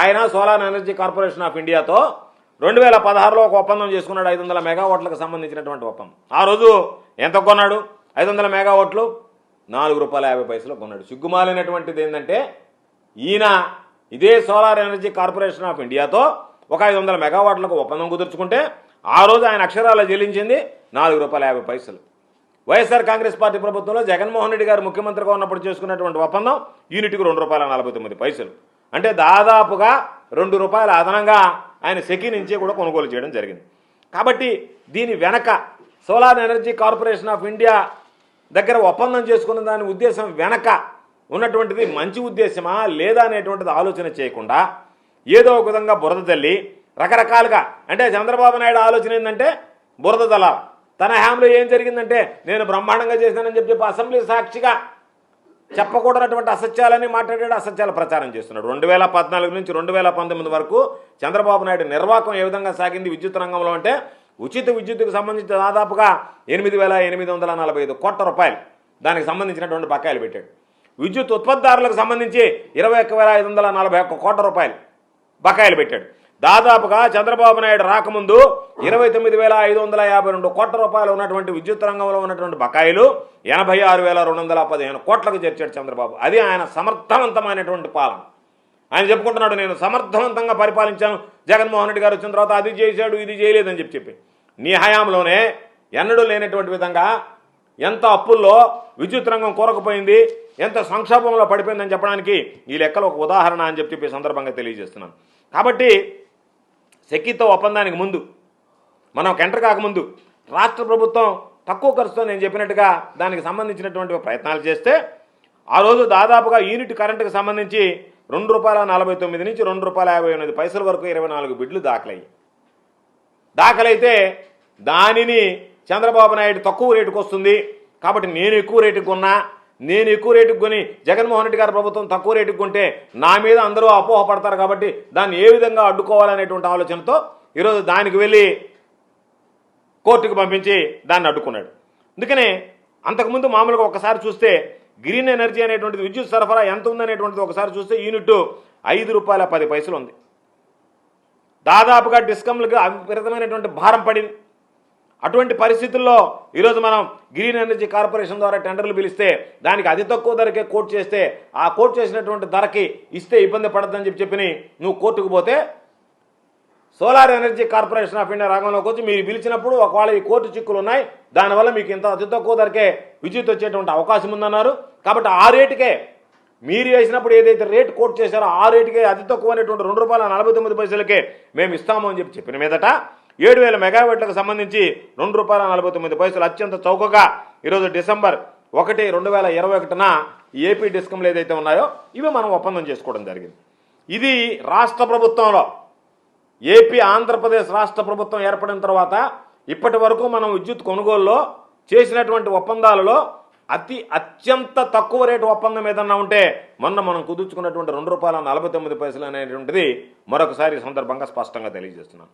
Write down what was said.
ఆయన solar energy corporation of ఇండియాతో రెండు వేల పదహారులో ఒక ఒప్పందం చేసుకున్నాడు ఐదు వందల మెగావాట్లకు సంబంధించినటువంటి ఒప్పందం. ఆ రోజు ఎంత కొన్నాడు? ఐదు వందల మెగావాట్లు నాలుగు రూపాయల యాభై పైసలు కొన్నాడు. సిగ్గుమాలినటువంటిది ఏంటంటే ఈయన ఇదే సోలార్ ఎనర్జీ కార్పొరేషన్ ఆఫ్ ఇండియాతో ఒక ఐదు వందల మెగావాట్లకు ఒప్పందం కుదుర్చుకుంటే ఆ రోజు ఆయన అక్షరాలు చెల్లించింది నాలుగు రూపాయల యాభై పైసలు. వైఎస్ఆర్ కాంగ్రెస్ పార్టీ ప్రభుత్వంలో జగన్మోహన్ రెడ్డి గారు ముఖ్యమంత్రిగా ఉన్నప్పుడు చేసుకున్నటువంటి ఒప్పందం యూనిట్కి రెండు రూపాయల నలభై తొమ్మిది పైసలు. అంటే దాదాపుగా రెండు రూపాయల అదనంగా ఆయన సెకీ నుంచి కూడా కొనుగోలు చేయడం జరిగింది. కాబట్టి దీని వెనక solar energy corporation of India దగ్గర ఒప్పందం చేసుకున్న దాని ఉద్దేశం వెనక ఉన్నటువంటిది మంచి ఉద్దేశమా లేదా అనేటువంటిది ఆలోచన చేయకుండా ఏదో ఒక విధంగా బురద తల్లి రకరకాలుగా అంటే చంద్రబాబు నాయుడు ఆలోచన ఏంటంటే బురద తల తన హ్యామ్లో ఏం జరిగిందంటే నేను బ్రహ్మాండంగా చేశానని చెప్పి చెప్పి అసెంబ్లీ సాక్షిగా చెప్పకూడనటువంటి అసత్యాలని మాట్లాడాడు అసత్యాల ప్రచారం చేస్తున్నాడు. రెండు వేల పద్నాలుగు నుంచి రెండు వేల పంతొమ్మిది వరకు చంద్రబాబు నాయుడు నిర్వాహకం ఏ విధంగా సాగింది విద్యుత్ రంగంలో అంటే ఉచిత విద్యుత్తుకు సంబంధించి దాదాపుగా ఎనిమిది వేల ఎనిమిది వందల నలభై ఐదు కోట్ల రూపాయలు దానికి సంబంధించినటువంటి బకాయిలు పెట్టాడు. విద్యుత్ ఉత్పత్తిదారులకు సంబంధించి ఇరవై ఒక్క వేల ఐదు వందల నలభై ఒక్క కోట్ల రూపాయలు బకాయిలు పెట్టాడు. దాదాపుగా చంద్రబాబు నాయుడు రాకముందు ఇరవై తొమ్మిది వేల ఐదు వందల యాభై రెండు కోట్ల రూపాయలు ఉన్నటువంటి విద్యుత్ రంగంలో ఉన్నటువంటి బకాయిలు ఎనభై ఆరు వేల రెండు వందల పదిహేను కోట్లకు చేర్చాడు చంద్రబాబు. అది ఆయన సమర్థవంతమైనటువంటి పాలన. ఆయన చెప్పుకుంటున్నాడు నేను సమర్థవంతంగా పరిపాలించాను. జగన్మోహన్ రెడ్డి గారు వచ్చిన తర్వాత అది చేశాడు ఇది చేయలేదని చెప్పి చెప్పి. నీ హయాంలోనే ఎన్నడూ లేనటువంటి విధంగా ఎంత అప్పుల్లో విద్యుత్ రంగం కోరకపోయింది ఎంత సంక్షోభంలో పడిపోయిందని చెప్పడానికి ఈ లెక్కలు ఒక ఉదాహరణ అని చెప్పి చెప్పి సందర్భంగా తెలియజేస్తున్నాను. కాబట్టి సెక్కితో ఒప్పందానికి ముందు మనం కెంటర్ కాకముందు రాష్ట్ర ప్రభుత్వం తక్కువ ఖర్చుతో నేను చెప్పినట్టుగా దానికి సంబంధించినటువంటి ప్రయత్నాలు చేస్తే ఆ రోజు దాదాపుగా యూనిట్ కరెంటుకు సంబంధించి రెండు రూపాయల నలభై తొమ్మిది నుంచి రెండు రూపాయల యాభై ఎనిమిది పైసల వరకు ఇరవై నాలుగు బిడ్లు దాఖలయ్యాయి. దాఖలైతే దానిని చంద్రబాబు నాయుడు తక్కువ రేటుకు వస్తుంది కాబట్టి నేను ఎక్కువ రేటుకు కొన్నా నేను ఎక్కువ రేటుకు కొని జగన్మోహన్ రెడ్డి గారి ప్రభుత్వం తక్కువ రేటుకు కొంటే నా మీద అందరూ అపోహపడతారు కాబట్టి దాన్ని ఏ విధంగా అడ్డుకోవాలనేటువంటి ఆలోచనతో ఈరోజు దానికి వెళ్ళి కోర్టుకు పంపించి దాన్ని అడ్డుకున్నాడు. అందుకనే అంతకుముందు మామూలుగా ఒకసారి చూస్తే గ్రీన్ ఎనర్జీ అనేటువంటిది విద్యుత్ సరఫరా ఎంత ఉందనేటువంటిది ఒకసారి చూస్తే యూనిట్ ఐదు రూపాయల పది పైసలు ఉంది. దాదాపుగా డిస్కమ్లకు విపరీతమైనటువంటి భారం పడింది. అటువంటి పరిస్థితుల్లో ఈరోజు మనం గ్రీన్ ఎనర్జీ కార్పొరేషన్ ద్వారా టెండర్లు పిలిస్తే దానికి అతి తక్కువ ధరకే కోట్ చేస్తే ఆ కోట్ చేసినటువంటి ధరకి ఇస్తే ఇబ్బంది పడద్దని చెప్పి చెప్పి నువ్వు కోర్టుకు పోతే solar energy corporation of India రంగంలోకి వచ్చి మీరు పిలిచినప్పుడు ఒకవేళ ఈ కోర్టు చిక్కులు ఉన్నాయి దానివల్ల మీకు ఇంత అతి తక్కువ ధరకే విద్యుత్ వచ్చేటువంటి అవకాశం ఉందన్నారు. కాబట్టి ఆ రేటుకే మీరు వేసినప్పుడు ఏదైతే రేట్ కోట్ చేశారో ఆ రేటుకే అతి తక్కువ అనేటువంటి రెండు రూపాయల నలభై తొమ్మిది పైసలకే మేము ఇస్తాము అని చెప్పి చెప్పిన మీదట ఏడు వేల మెగావాట్లకు సంబంధించి రెండు రూపాయల నలభై తొమ్మిది పైసలు అత్యంత చౌకగా ఈరోజు డిసెంబర్ ఒకటి రెండు వేల ఇరవై ఒకటిన ఏపీ డిస్కంలు ఏదైతే ఉన్నాయో ఇవి మనం ఒప్పందం చేసుకోవడం జరిగింది. ఇది రాష్ట్ర ప్రభుత్వంలో ఏపీ ఆంధ్రప్రదేశ్ రాష్ట్ర ప్రభుత్వం ఏర్పడిన తర్వాత ఇప్పటి వరకు మనం విద్యుత్ కొనుగోలులో చేసినటువంటి ఒప్పందాలలో అతి అత్యంత తక్కువ రేటు ఒప్పందం ఏదన్నా ఉంటే మొన్న మనం కుదుర్చుకున్నటువంటి రెండు రూపాయల నలభై తొమ్మిది పైసలు అనేటువంటిది మరొకసారి సందర్భంగా స్పష్టంగా తెలియజేస్తున్నాం